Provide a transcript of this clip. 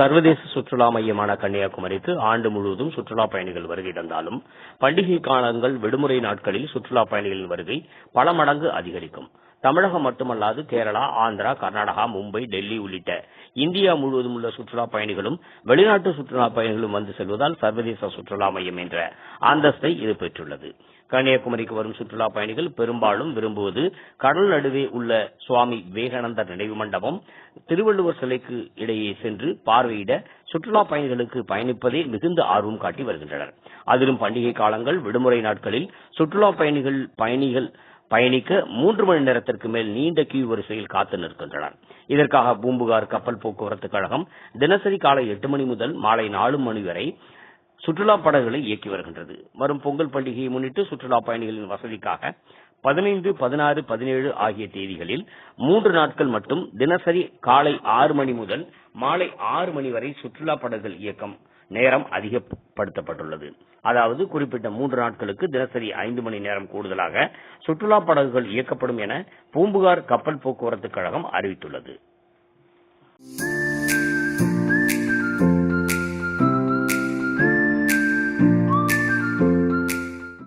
சர்வதேச சுற்றுலா மையமான கன்னியாகுமரிக்கு ஆண்டு முழுவதும் சுற்றுலா பயணிகள் வருகை தந்தாலும் பண்டிகை காலங்கள் விடுமுறை நாட்களில் சுற்றுலா பயணிகளின் வருகை பல மடங்கு அதிகரிக்கும். தமிழகம் மட்டுமல்லாது கேரளா ஆந்திரா கர்நாடகா மும்பை டெல்லி உள்ளிட்ட இந்தியா முழுவதும் உள்ள சுற்றுலா பயணிகளும் வெளிநாட்டு சுற்றுலா பயணிகளும் வந்து செல்வதால் சர்வதேச சுற்றுலா மையம் என்ற அந்தஸ்தை இது பெற்றுள்ளது. கன்னியாகுமரிக்கு வரும் சுற்றுலா பயணிகள் பெரும்பாலும் விரும்புவது கடல் நடுவே உள்ள சுவாமி விவேகானந்தர் நினைவு மண்டபம் திருவள்ளுவர் சிலைக்கு இடையே சென்று பார்வையிட சுற்றுலா பயணிகளுக்கு பயணிப்பதே மிகுந்த ஆர்வம் காட்டி வருகின்றனர். அதிலும் பண்டிகை காலங்கள் விடுமுறை நாட்களில் சுற்றுலா பயணிகள் பயணிகள் பயணிக்க மூன்று மணி நேரத்திற்கு மேல் நீண்ட கியூ வரிசையில் காத்து நிற்கின்றனர். இதற்காக பூம்புகார் கப்பல் போக்குவரத்து கழகம் தினசரி காலை எட்டு மணி முதல் மாலை நாலு மணி வரை சுற்றுலா படகுகளை இயக்கி வருகின்றது. வரும் பொங்கல் பண்டிகையை முன்னிட்டு சுற்றுலா பயணிகளின் வசதிக்காக பதினைந்து பதினாறு பதினேழு ஆகிய தேதிகளில் மூன்று நாட்கள் மட்டும் தினசரி காலை ஆறு மணி முதல் மாலை ஆறு மணி வரை சுற்றுலா படகுகள் இயக்கம் நேரம் அதிகப்படுத்தப்பட்டுள்ளது. அதாவது குறிப்பிட்ட மூன்று நாட்களுக்கு தினசரி ஐந்து மணி நேரம் கூடுதலாக சுற்றுலா படகுகள் இயக்கப்படும் என பூம்புகார் கப்பல் போக்குவரத்து கழகம் அறிவித்துள்ளது.